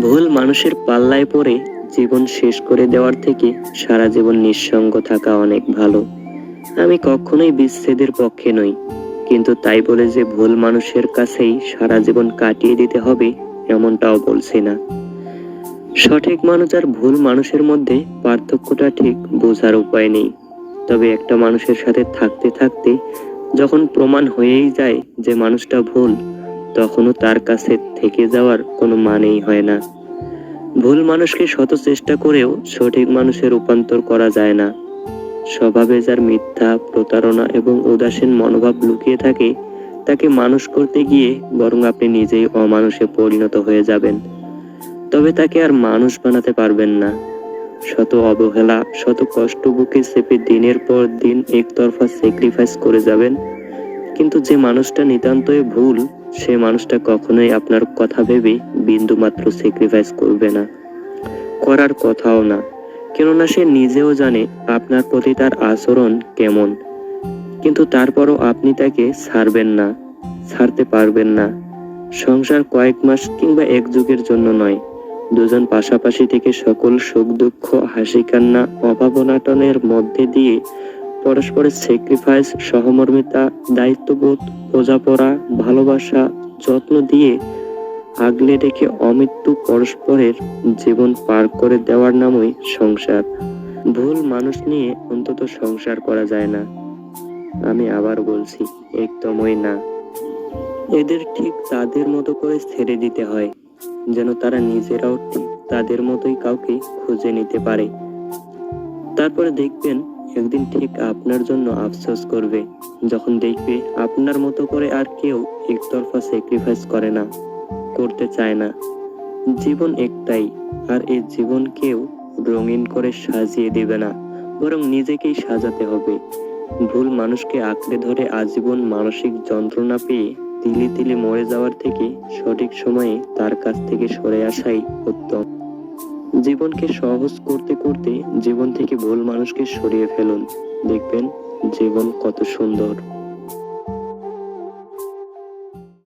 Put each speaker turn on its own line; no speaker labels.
ভুল মানুষের পাল্লায় পড়ে জীবন শেষ করে দেওয়ার থেকে সারা জীবন নিঃসঙ্গ থাকা অনেক ভালো। আমি কখনোই বিচ্ছেদের পক্ষে নই, কিন্তু তাই বলে যে ভুল মানুষের কাছেই সারা জীবন কাটিয়ে দিতে হবে এমনটাও বলছি না। সঠিক মানুষ আর ভুল মানুষের মধ্যে পার্থক্যটা ঠিক বোঝার উপায় নেই। তবে একটা মানুষের সাথে থাকতে থাকতে যখন প্রমাণ হয়েই যায় যে মানুষটা ভুল তখনও তার কাছে থেকে যাওয়ার কোনো মানেই হয় না। ভুল মানুষকে শত চেষ্টা করেও সঠিক মানুষে রূপান্তর করা যায় না। স্বভাবে যার মিথ্যা, প্রতারণা এবং উদাসীন মনোভাব লুকিয়ে থাকে, তাকে মানুষ করতে গিয়ে বরং আপনি নিজেই অমানুষে পরিণত হয়ে যাবেন। তবে তাকে আর মানুষ বানাতে পারবেন না। শত অবহেলা, শত কষ্ট বুকে চেপে দিনের পর দিন একতরফা স্যাক্রিফাইস করে যাবেন কিন্তু যে মানুষটা নিতান্তই ভুল, সে মানুষটা কখনোই আপনার কথা ভেবে বিন্দু মাত্র স্যাক্রিফাইস করবে না। করার কথাও না, কেননা সে নিজেও জানে আপনার প্রতি তার আচরণ কেমন। কিন্তু তারপরও আপনি তাকে ছাড়বেন না, ছাড়তে পারবেন না। সংসার কয়েক মাস কিংবা এক যুগের জন্য নয়, দুজন পাশাপাশি থেকে সকল সুখ দুঃখ হাসি কান্না অভাবনাটনের মধ্যে দিয়ে পরস্পরের স্যাক্রিফাইস সহমর্মিতা, দায়িত্ববোধ, বোঝাপড়া, ভালোবাসা, যত্ন দিয়ে আগলে রেখে অমৃত্যু পরস্পরের জীবন পার করে দেওয়ার নামই সংসার। ভুল মানুষ নিয়ে অন্তত সংসার করা যায় না। আমি আবার বলছি, একদমই না। এদের ঠিক তাদের মতো করে ছেড়ে দিতে হয়, যেন তারা নিজেরাও ঠিক তাদের মতোই কাউকে খুঁজে নিতে পারে। তারপরে দেখবেন একদিন ঠিক আপনার জন্য আফসোস করবে, যখন দেখবে আপনার মতো করে আর কেউ একতরফা স্যাক্রিফাইস করে না, করতে চায় না। জীবন একটাই, আর এই জীবন কেউ রঙিন করে সাজিয়ে দেবে না, বরং নিজেকেই সাজাতে হবে। ভুল মানুষকে আঁকড়ে ধরে আজীবন মানসিক যন্ত্রণা পেয়ে তিলে তিলে মরে যাওয়ার থেকে সঠিক সময়ে তার কাছ থেকে সরে আসাই উত্তম। জীবনকে সহজ করতে করতে জীবন থেকে ভুল মানুষকে সরিয়ে ফেলুন। দেখবেন জীবন কত সুন্দর।